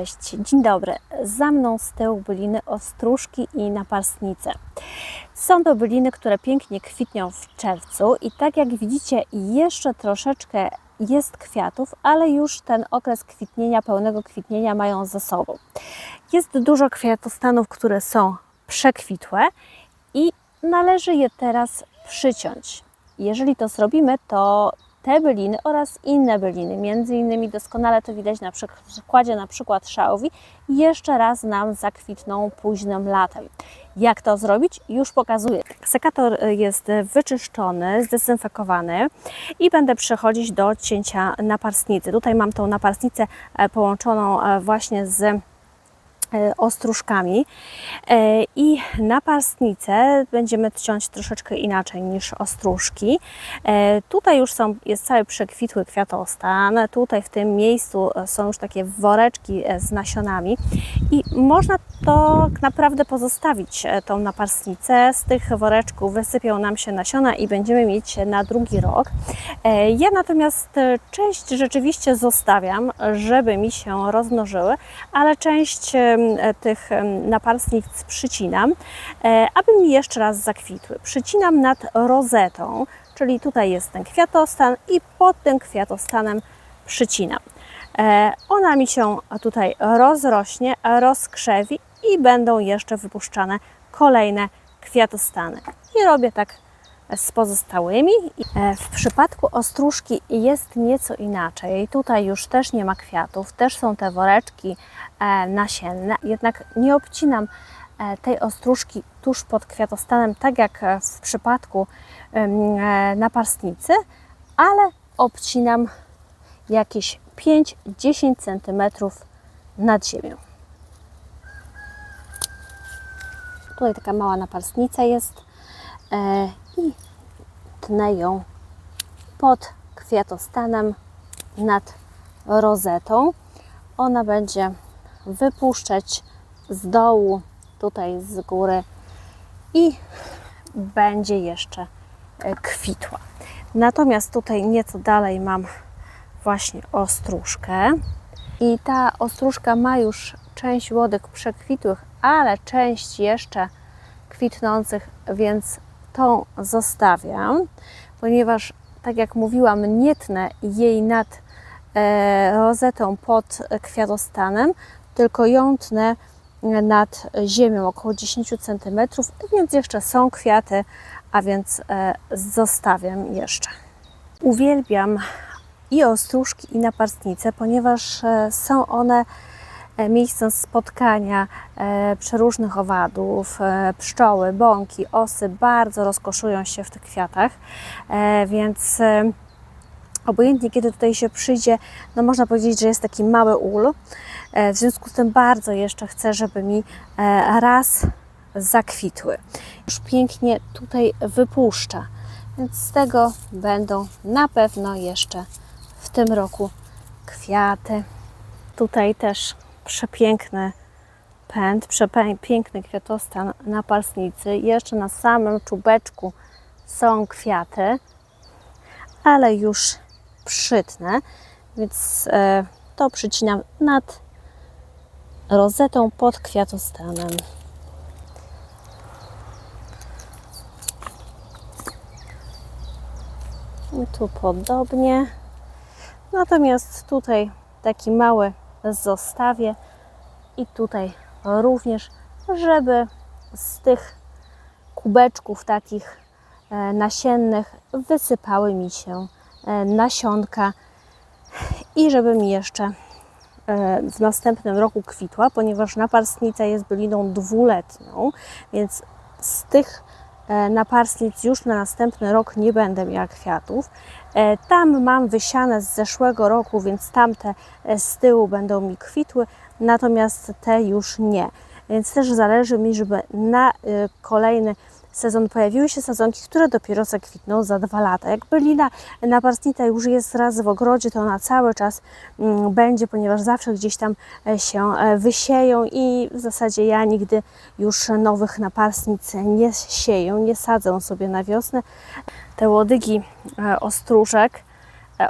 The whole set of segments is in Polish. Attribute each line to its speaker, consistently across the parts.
Speaker 1: Cześć, dzień dobry. Za mną z tyłu byliny ostróżki i naparstnice. Są to byliny, które pięknie kwitną w czerwcu i tak jak widzicie jeszcze troszeczkę jest kwiatów, ale już ten okres kwitnienia, pełnego kwitnienia mają za sobą. Jest dużo kwiatostanów, które są przekwitłe i należy je teraz przyciąć. Jeżeli to zrobimy, to te byliny oraz inne byliny, między innymi doskonale to widać na przykładzie na przykład szałwi, jeszcze raz nam zakwitną późnym latem. Jak to zrobić? Już pokazuję. Sekator jest wyczyszczony, zdezynfekowany i będę przechodzić do cięcia naparstnicy. Tutaj mam tą naparstnicę e, połączoną e, właśnie z ostróżkami E, i naparstnicę będziemy ciąć troszeczkę inaczej niż ostróżki. E, Tutaj już są, jest cały przekwitły kwiatostan, tutaj w tym miejscu są już takie woreczki e, z nasionami i można to naprawdę pozostawić e, tą naparstnicę. Z tych woreczków wysypią nam się nasiona i będziemy mieć na drugi rok. E, Ja natomiast e, część rzeczywiście zostawiam, żeby mi się rozmnożyły, ale część e, tych naparstnic przycinam, e, aby mi jeszcze raz zakwitły. Przycinam nad rozetą, czyli tutaj jest ten kwiatostan i pod tym kwiatostanem przycinam. E, Ona mi się tutaj rozrośnie, rozkrzewi i będą jeszcze wypuszczane kolejne kwiatostany. I robię tak z pozostałymi. E, W przypadku ostróżki jest nieco inaczej. Tutaj już też nie ma kwiatów, też są te woreczki e, nasienne, jednak nie obcinam e, tej ostróżki tuż pod kwiatostanem, tak jak w przypadku naparstnicy, ale obcinam jakieś 5-10 cm nad ziemią. Tutaj taka mała naparstnica jest i tnę ją pod kwiatostanem nad rozetą. Ona będzie wypuszczać z dołu, tutaj z góry i będzie jeszcze e, kwitła. Natomiast tutaj nieco dalej mam właśnie ostróżkę i ta ostróżka ma już część łodek przekwitłych, ale część jeszcze kwitnących, więc tą zostawiam, ponieważ tak jak mówiłam, nie tnę jej nad e, rozetą pod kwiatostanem, tylko ją tnę nad ziemią około 10 cm, więc jeszcze są kwiaty, a więc e, zostawiam jeszcze. Uwielbiam i ostróżki, i naparstnice, ponieważ e, są one miejscem spotkania e, przeróżnych owadów, e, pszczoły, bąki, osy bardzo rozkoszują się w tych kwiatach, e, więc e, obojętnie kiedy tutaj się przyjdzie, no można powiedzieć, że jest taki mały ul. E, W związku z tym bardzo jeszcze chcę, żeby mi e, raz zakwitły. Już pięknie tutaj wypuszcza, więc z tego będą na pewno jeszcze w tym roku kwiaty. Tutaj też przepiękny pęd, przepiękny kwiatostan na palsnicy. Jeszcze na samym czubeczku są kwiaty, ale już przytnę, więc e, to przycinam nad rozetą pod kwiatostanem. I tu podobnie. Natomiast tutaj taki mały zostawię. I tutaj również, żeby z tych kubeczków takich e, nasiennych wysypały mi się e, nasionka. I żeby mi jeszcze e, w następnym roku kwitła, ponieważ naparstnica jest byliną dwuletnią, więc z tych e, naparstnic już na następny rok nie będę miała kwiatów. E, Tam mam wysiane z zeszłego roku, więc tamte e, z tyłu będą mi kwitły, natomiast te już nie. Więc też zależy mi, żeby na kolejny sezon pojawiły się sezonki, które dopiero zakwitną za dwa lata. Jak bylina naparstnica już jest raz w ogrodzie, to ona cały czas mm, będzie, ponieważ zawsze gdzieś tam e, się e, wysieją i w zasadzie ja nigdy już nowych naparstnic nie sieję, nie sadzę sobie na wiosnę. Te łodygi e, ostróżek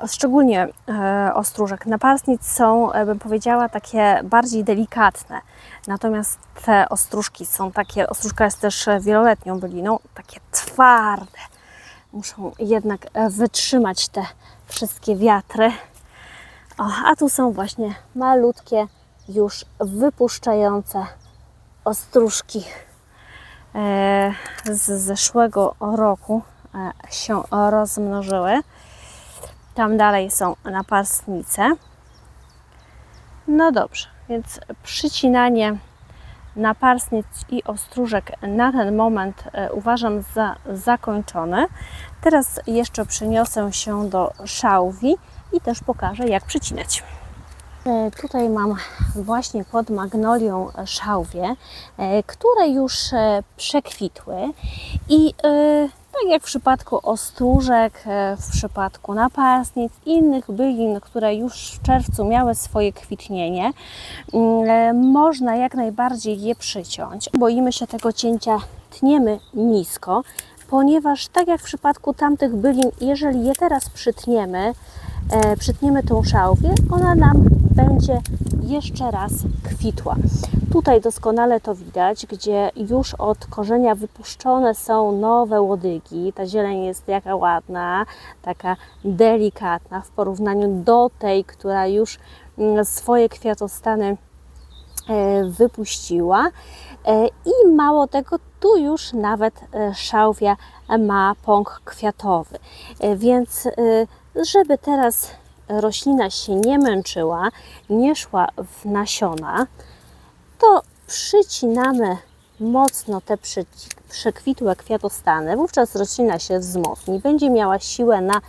Speaker 1: szczególnie e, ostróżek. Naparstnic są, e, bym powiedziała, takie bardziej delikatne. Natomiast te ostróżki są takie, ostróżka jest też e, wieloletnią byliną, takie twarde. Muszą jednak e, wytrzymać te wszystkie wiatry. O, a tu są właśnie malutkie, już wypuszczające ostróżki e, z zeszłego roku e, się rozmnożyły. Tam dalej są napastnice. No dobrze, więc przycinanie naparsnic i ostróżek na ten moment e, uważam za zakończone. Teraz jeszcze przeniosę się do szałwi i też pokażę, jak przycinać. E, Tutaj mam właśnie pod magnolią szałwie, e, które już e, przekwitły i tak jak w przypadku ostróżek, w przypadku napastnic, innych bylin, które już w czerwcu miały swoje kwitnienie, mm, można jak najbardziej je przyciąć. Boimy się tego cięcia, tniemy nisko, ponieważ tak jak w przypadku tamtych bylin, jeżeli je teraz przytniemy, przytniemy tą szałwię, ona nam będzie jeszcze raz kwitła. Tutaj doskonale to widać, gdzie już od korzenia wypuszczone są nowe łodygi. Ta zieleń jest jaka ładna, taka delikatna w porównaniu do tej, która już mm, swoje kwiatostany e, wypuściła. E, I mało tego, tu już nawet e, szałwia ma pąk kwiatowy. Więc żeby teraz roślina się nie męczyła, nie szła w nasiona, to przycinamy mocno te przekwitłe kwiatostany. Wówczas roślina się wzmocni, będzie miała siłę na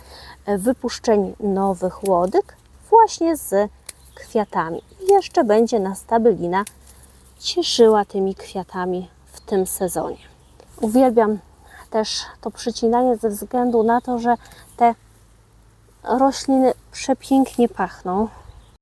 Speaker 1: e, wypuszczenie nowych łodyg właśnie z kwiatami. I jeszcze będzie nas ta bylina cieszyła tymi kwiatami w tym sezonie. Uwielbiam też to przycinanie ze względu na to, że rośliny przepięknie pachną.